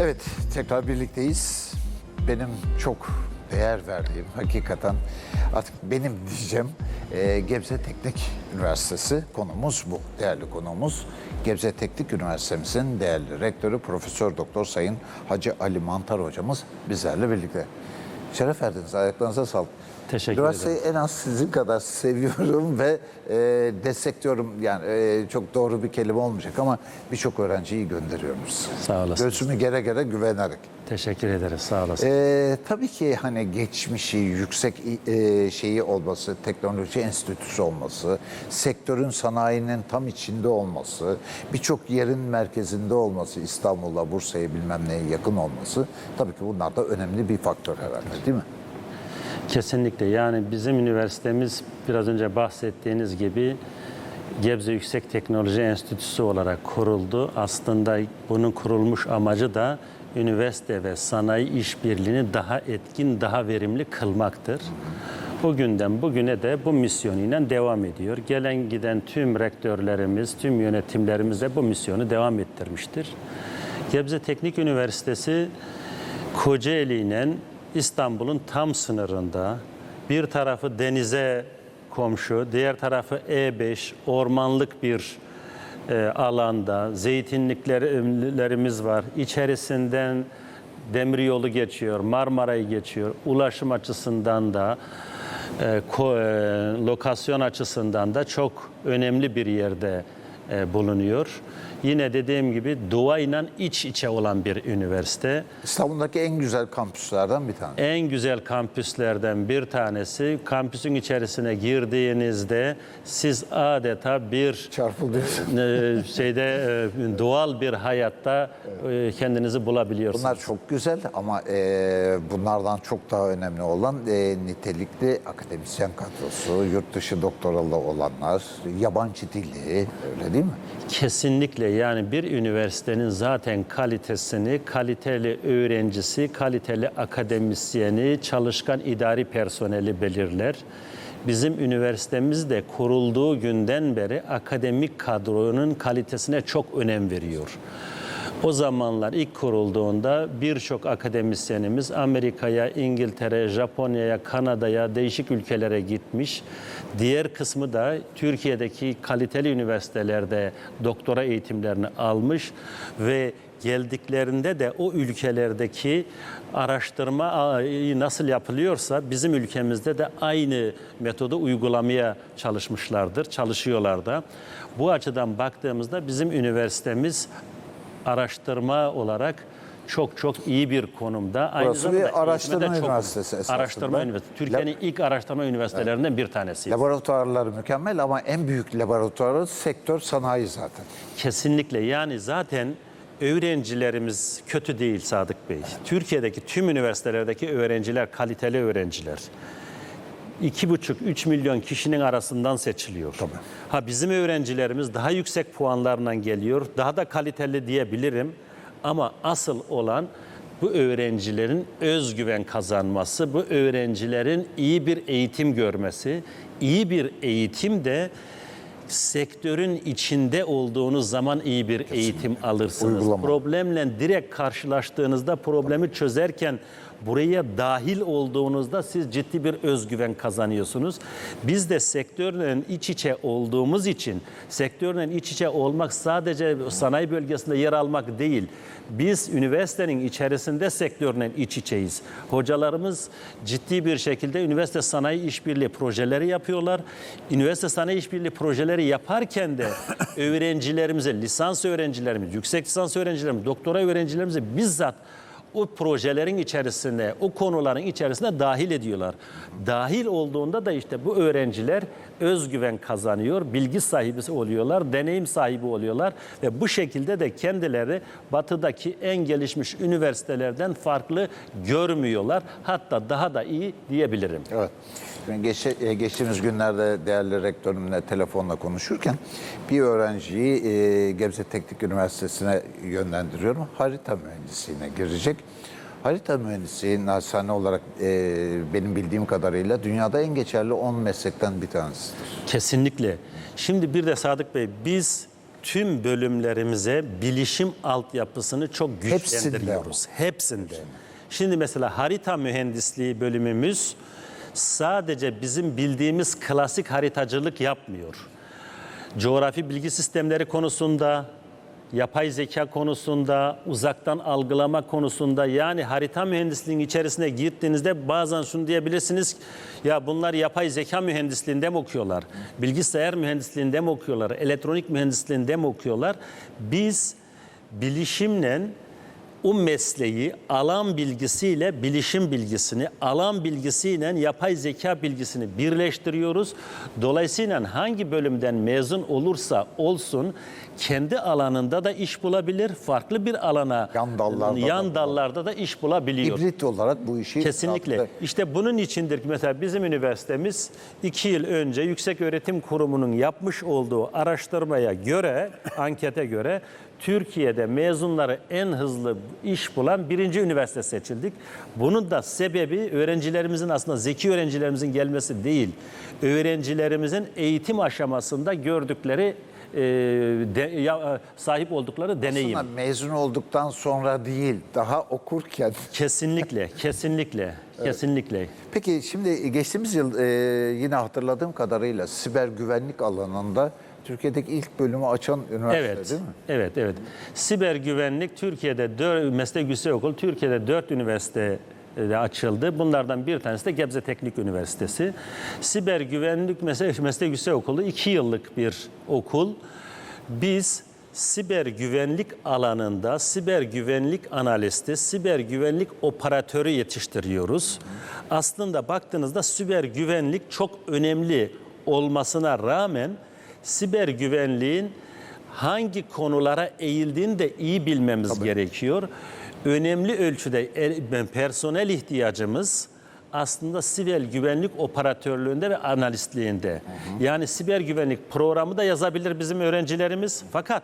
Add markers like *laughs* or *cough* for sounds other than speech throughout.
Evet, tekrar birlikteyiz. Benim çok değer verdiğim, hakikaten artık benim diyeceğim e, Gebze Teknik Üniversitesi konumuz bu. Değerli konumuz Gebze Teknik Üniversitemizin değerli rektörü Profesör Doktor Sayın Hacı Ali Mantar hocamız bizlerle birlikte. Şeref verdiniz, ayaklarınıza sağlık. Teşekkür Üniversiteyi en az sizin kadar *laughs* seviyorum ve e, destekliyorum. Yani e, çok doğru bir kelime olmayacak ama birçok öğrenciyi gönderiyoruz. Sağ olasın. Göğsümü gere gere güvenerek. Teşekkür ederiz. Sağ olasın. Ee, tabii ki hani geçmişi, yüksek e, şeyi olması, teknoloji enstitüsü olması, sektörün sanayinin tam içinde olması, birçok yerin merkezinde olması, İstanbul'a, Bursa'ya bilmem neye yakın olması tabii ki bunlar da önemli bir faktör herhalde değil mi? Kesinlikle. Yani bizim üniversitemiz biraz önce bahsettiğiniz gibi Gebze Yüksek Teknoloji Enstitüsü olarak kuruldu. Aslında bunun kurulmuş amacı da üniversite ve sanayi işbirliğini daha etkin, daha verimli kılmaktır. O günden bugüne de bu misyonuyla devam ediyor. Gelen giden tüm rektörlerimiz, tüm yönetimlerimiz de bu misyonu devam ettirmiştir. Gebze Teknik Üniversitesi Kocaeli ile İstanbul'un tam sınırında bir tarafı denize komşu, diğer tarafı E5 ormanlık bir e, alanda zeytinliklerimiz var. İçerisinden demiryolu geçiyor, Marmara'yı geçiyor. Ulaşım açısından da e, ko- e, lokasyon açısından da çok önemli bir yerde bulunuyor. Yine dediğim gibi doğayla iç içe olan bir üniversite. İstanbul'daki en güzel kampüslerden bir tanesi. En güzel kampüslerden bir tanesi. Kampüsün içerisine girdiğinizde siz adeta bir e, şeyde e, doğal bir hayatta e, kendinizi bulabiliyorsunuz. Bunlar çok güzel ama e, bunlardan çok daha önemli olan e, nitelikli akademisyen kadrosu, yurt dışı doktoralı olanlar, yabancı dili öyle değil mi? Kesinlikle yani bir üniversitenin zaten kalitesini, kaliteli öğrencisi, kaliteli akademisyeni, çalışkan idari personeli belirler. Bizim üniversitemiz de kurulduğu günden beri akademik kadronun kalitesine çok önem veriyor. O zamanlar ilk kurulduğunda birçok akademisyenimiz Amerika'ya, İngiltere, Japonya'ya, Kanada'ya, değişik ülkelere gitmiş. Diğer kısmı da Türkiye'deki kaliteli üniversitelerde doktora eğitimlerini almış ve geldiklerinde de o ülkelerdeki araştırma nasıl yapılıyorsa bizim ülkemizde de aynı metodu uygulamaya çalışmışlardır, çalışıyorlar da. Bu açıdan baktığımızda bizim üniversitemiz araştırma olarak çok çok iyi bir konumda. Aynı Burası bir zamanda araştırma çok- üniversitesi esasında. Araştırma üniversitesi. Türkiye'nin ilk araştırma üniversitelerinden bir tanesi. Laboratuvarları mükemmel ama en büyük laboratuvarı sektör sanayi zaten. Kesinlikle yani zaten öğrencilerimiz kötü değil Sadık Bey. Türkiye'deki tüm üniversitelerdeki öğrenciler kaliteli öğrenciler. 2,5-3 milyon kişinin arasından seçiliyor. Ha bizim öğrencilerimiz daha yüksek puanlarla geliyor. Daha da kaliteli diyebilirim. Ama asıl olan bu öğrencilerin özgüven kazanması, bu öğrencilerin iyi bir eğitim görmesi. İyi bir eğitim de sektörün içinde olduğunuz zaman iyi bir eğitim alırsınız. Uygulama. Problemle direkt karşılaştığınızda problemi çözerken buraya dahil olduğunuzda siz ciddi bir özgüven kazanıyorsunuz. Biz de sektörle iç içe olduğumuz için sektörle iç içe olmak sadece sanayi bölgesinde yer almak değil. Biz üniversitenin içerisinde sektörle iç içeyiz. Hocalarımız ciddi bir şekilde üniversite sanayi işbirliği projeleri yapıyorlar. Üniversite sanayi işbirliği projeleri yaparken de öğrencilerimize, lisans öğrencilerimiz, yüksek lisans öğrencilerimiz, doktora öğrencilerimize bizzat o projelerin içerisine, o konuların içerisine dahil ediyorlar. Dahil olduğunda da işte bu öğrenciler özgüven kazanıyor, bilgi sahibi oluyorlar, deneyim sahibi oluyorlar ve bu şekilde de kendileri batıdaki en gelişmiş üniversitelerden farklı görmüyorlar. Hatta daha da iyi diyebilirim. Evet. Geçe- e, geçtiğimiz günlerde değerli rektörümle telefonla konuşurken bir öğrenciyi e, Gebze Teknik Üniversitesi'ne yönlendiriyorum. Harita mühendisliğine girecek. Harita mühendisliği naçizane olarak e, benim bildiğim kadarıyla dünyada en geçerli 10 meslekten bir tanesidir. Kesinlikle. Şimdi bir de Sadık Bey biz tüm bölümlerimize bilişim altyapısını çok Hepsinde güçlendiriyoruz. Hepsinde. Şimdi mesela harita mühendisliği bölümümüz sadece bizim bildiğimiz klasik haritacılık yapmıyor. Coğrafi bilgi sistemleri konusunda, yapay zeka konusunda, uzaktan algılama konusunda yani harita mühendisliğinin içerisine girdiğinizde bazen şunu diyebilirsiniz. Ya bunlar yapay zeka mühendisliğinde mi okuyorlar? Bilgisayar mühendisliğinde mi okuyorlar? Elektronik mühendisliğinde mi okuyorlar? Biz bilişimle o mesleği alan bilgisiyle bilişim bilgisini, alan bilgisiyle yapay zeka bilgisini birleştiriyoruz. Dolayısıyla hangi bölümden mezun olursa olsun kendi alanında da iş bulabilir, farklı bir alana Yan dallarda da yan dallarda da iş bulabiliyor. Hibrit olarak bu işi Kesinlikle. rahatlıkla- İşte bunun içindir ki mesela bizim üniversitemiz iki yıl önce Yüksek Öğretim Kurumu'nun yapmış olduğu araştırmaya göre, ankete göre Türkiye'de mezunları en hızlı iş bulan birinci üniversite seçildik. Bunun da sebebi öğrencilerimizin aslında zeki öğrencilerimizin gelmesi değil. Öğrencilerimizin eğitim aşamasında gördükleri e, de- ya- sahip oldukları deneyim. Aslında mezun olduktan sonra değil, daha okurken. *laughs* Kesinlikle, kesinlikle, kesinlikle. Peki şimdi geçtiğimiz yıl e, yine hatırladığım kadarıyla siber güvenlik alanında Türkiye'deki ilk bölümü açan üniversite Evet, değil mi? evet, evet. Siber güvenlik Türkiye'de 4, meslek yüksekokulu Türkiye'de 4 üniversite açıldı. Bunlardan bir tanesi de Gebze Teknik Üniversitesi. Siber güvenlik meslek, meslek yüksekokulu 2 yıllık bir okul. Biz siber güvenlik alanında siber güvenlik analisti, siber güvenlik operatörü yetiştiriyoruz. Aslında baktığınızda siber güvenlik çok önemli olmasına rağmen siber güvenliğin hangi konulara eğildiğini de iyi bilmemiz gerekiyor. Önemli ölçüde e- personel ihtiyacımız aslında siber güvenlik operatörlüğünde ve analistliğinde. Yani siber güvenlik programı da yazabilir bizim öğrencilerimiz fakat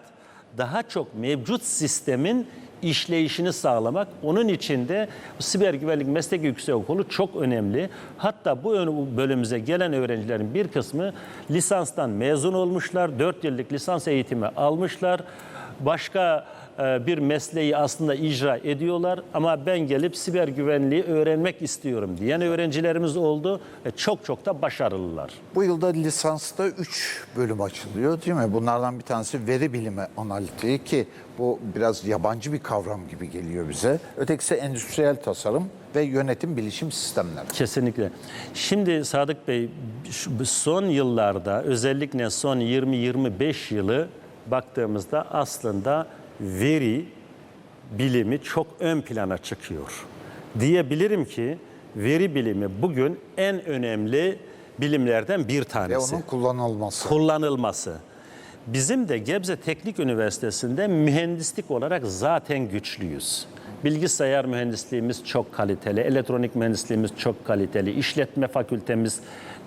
daha çok mevcut sistemin işleyişini sağlamak. Onun için de siber güvenlik meslek yüksekokulu çok önemli. Hatta bu bölümümüze gelen öğrencilerin bir kısmı lisanstan mezun olmuşlar. 4 yıllık lisans eğitimi almışlar. Başka bir mesleği aslında icra ediyorlar ama ben gelip siber güvenliği öğrenmek istiyorum diyen öğrencilerimiz oldu çok çok da başarılılar. Bu yılda lisansta 3 bölüm açılıyor değil mi? Bunlardan bir tanesi veri bilimi analitiği ki bu biraz yabancı bir kavram gibi geliyor bize. Ötekisi endüstriyel tasarım ve yönetim bilişim sistemleri. Kesinlikle. Şimdi Sadık Bey son yıllarda özellikle son 20-25 yılı baktığımızda aslında veri bilimi çok ön plana çıkıyor. Diyebilirim ki veri bilimi bugün en önemli bilimlerden bir Ve tanesi onun kullanılması. kullanılması. Bizim de Gebze Teknik Üniversitesi'nde mühendislik olarak zaten güçlüyüz. Bilgisayar mühendisliğimiz çok kaliteli, elektronik mühendisliğimiz çok kaliteli, işletme fakültemiz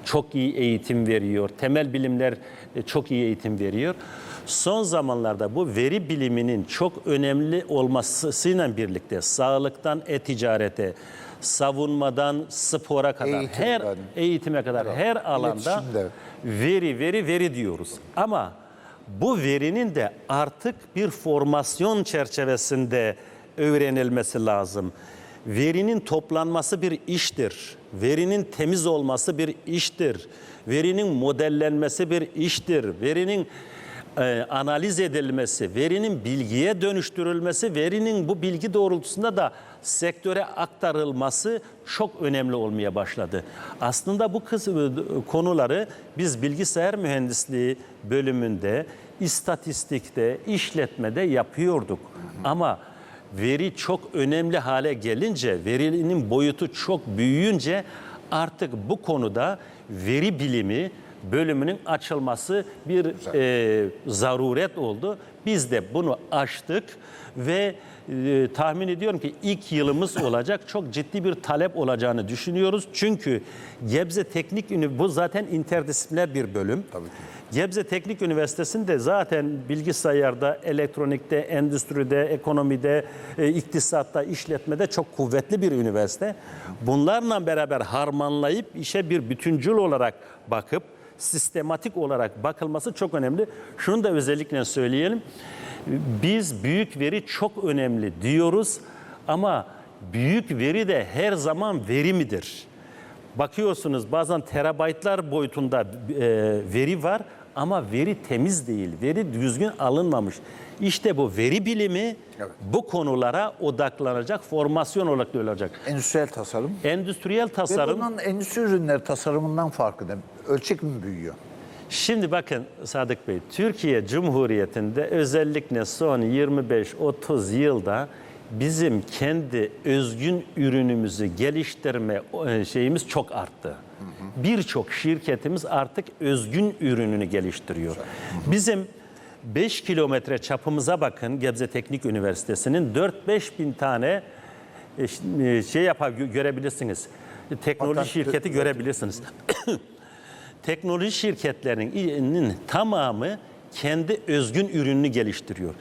çok iyi eğitim veriyor, temel bilimler e, çok iyi eğitim veriyor. Son zamanlarda bu veri biliminin çok önemli olmasıyla birlikte sağlıktan e-ticarete, savunmadan spora kadar her Eğitimden. eğitime kadar her alanda İletişimde. veri veri veri diyoruz. Ama bu verinin de artık bir formasyon çerçevesinde öğrenilmesi lazım. Verinin toplanması bir iştir. Verinin temiz olması bir iştir. Verinin modellenmesi bir iştir. Verinin e, analiz edilmesi, verinin bilgiye dönüştürülmesi, verinin bu bilgi doğrultusunda da sektöre aktarılması çok önemli olmaya başladı. Aslında bu kız, konuları biz bilgisayar mühendisliği bölümünde, istatistikte, işletmede yapıyorduk. Ama veri çok önemli hale gelince, verinin boyutu çok büyüyünce artık bu konuda veri bilimi bölümünün açılması bir e, zaruret oldu. Biz de bunu aştık ve e, tahmin ediyorum ki ilk yılımız *laughs* olacak. Çok ciddi bir talep olacağını düşünüyoruz. Çünkü Gebze Teknik Ünivesitesi bu zaten interdisipliner bir bölüm. Tabii ki. Gebze Teknik Üniversitesi'nde zaten bilgisayarda, elektronikte, endüstride, ekonomide, e, iktisatta, işletmede çok kuvvetli bir üniversite. Bunlarla beraber harmanlayıp işe bir bütüncül olarak bakıp sistematik olarak bakılması çok önemli. Şunu da özellikle söyleyelim. Biz büyük veri çok önemli diyoruz ama büyük veri de her zaman veri midir? Bakıyorsunuz bazen terabaytlar boyutunda e, veri var ama veri temiz değil, veri düzgün alınmamış. İşte bu veri bilimi Evet. bu konulara odaklanacak, formasyon olarak olacak. Endüstriyel tasarım. Endüstriyel Ve tasarım, bunun endüstri ürünleri tasarımından farkı ne? Ölçek mi büyüyor? şimdi bakın Sadık Bey, Türkiye Cumhuriyeti'nde özellikle son 25-30 yılda bizim kendi özgün ürünümüzü geliştirme e, şeyimiz çok arttı. Birçok şirketimiz artık özgün ürününü geliştiriyor. Bizim 5 kilometre çapımıza bakın Gebze Teknik Üniversitesi'nin 4-5 bin tane e, e, şey yapar gö- görebilirsiniz. Teknoloji Patent- şirketi görebilirsiniz. *coughs* Teknoloji şirketlerinin tamamı kendi özgün ürününü geliştiriyor.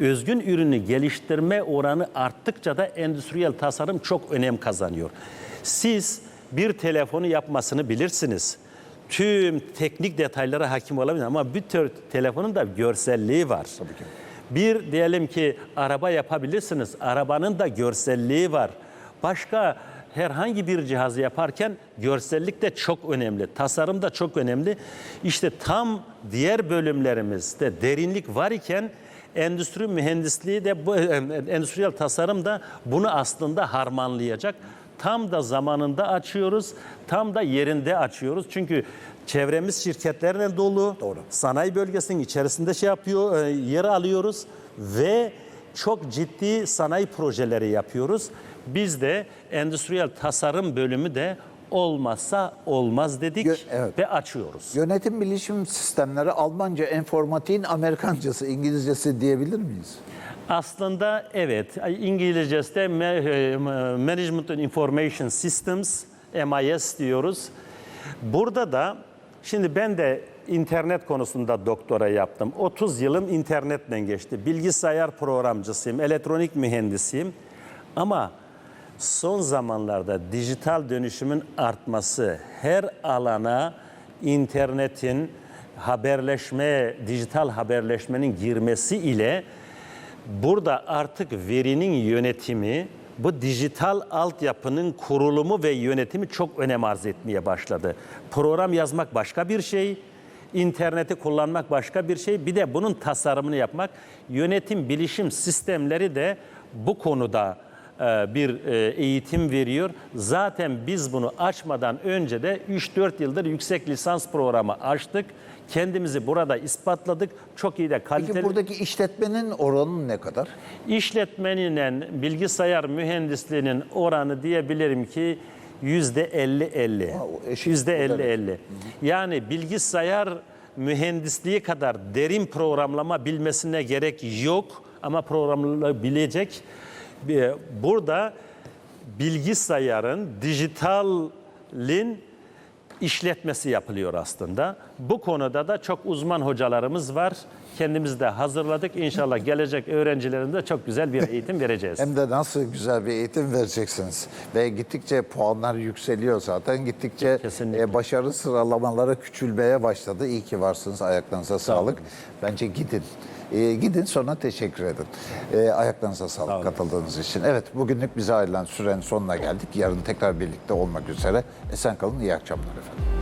Özgün ürünü geliştirme oranı arttıkça da endüstriyel tasarım çok önem kazanıyor. Siz bir telefonu yapmasını bilirsiniz. Tüm teknik detaylara hakim olabilir ama bir tür telefonun da görselliği var. Bir diyelim ki araba yapabilirsiniz. Arabanın da görselliği var. Başka herhangi bir cihazı yaparken görsellik de çok önemli, tasarım da çok önemli. İşte tam diğer bölümlerimizde derinlik var iken endüstri mühendisliği de bu endüstriyel tasarım da bunu aslında harmanlayacak. Tam da zamanında açıyoruz, tam da yerinde açıyoruz. Çünkü çevremiz şirketlerle dolu. Doğru. Sanayi bölgesinin içerisinde şey yapıyor, e, yer alıyoruz ve çok ciddi sanayi projeleri yapıyoruz. Biz de endüstriyel tasarım bölümü de olmazsa olmaz dedik Gö- evet. ve açıyoruz. Yönetim bilişim sistemleri Almanca informatiğin Amerikancası, İngilizcesi diyebilir miyiz? Aslında evet, İngilizcesi e, Management and Information Systems, MIS diyoruz. Burada da, şimdi ben de internet konusunda doktora yaptım. 30 yılım internetle geçti. Bilgisayar programcısıyım, elektronik mühendisiyim. Ama son zamanlarda dijital dönüşümün artması, her alana internetin haberleşme, dijital haberleşmenin girmesi ile Burada artık verinin yönetimi, bu dijital altyapının kurulumu ve yönetimi çok önem arz etmeye başladı. Program yazmak başka bir şey, interneti kullanmak başka bir şey, bir de bunun tasarımını yapmak. Yönetim bilişim sistemleri de bu konuda e, bir e, eğitim veriyor. Zaten biz bunu açmadan önce de 3-4 yıldır yüksek lisans programı açtık. Kendimizi burada ispatladık. Çok iyi de kaliteli. Peki buradaki işletmenin oranı ne kadar? İşletmenin bilgisayar mühendisliğinin oranı diyebilirim ki yüzde 50-50. o eşit. Yüzde O da 50-50. Yani bilgisayar mühendisliği kadar derin programlama bilmesine gerek yok ama programlayabilecek. Bir- Burada bilgisayarın, dijitalin işletmesi yapılıyor aslında. Bu konuda da çok uzman hocalarımız var. Kendimiz de hazırladık. İnşallah gelecek öğrencilerinde çok güzel bir eğitim vereceğiz. Hem de nasıl güzel bir eğitim vereceksiniz. Ve gittikçe puanlar yükseliyor zaten. Gittikçe e, başarı sıralamaları küçülmeye başladı. İyi ki varsınız. Ayaklarınıza sağlık. Bence gidin. E, gidin sonra teşekkür edin. E, ayaklarınıza sağlık katıldığınız için. Evet bugünlük bize ayrılan sürenin sonuna geldik. Yarın tekrar birlikte olmak üzere. Esen kalın. iyi akşamlar efendim.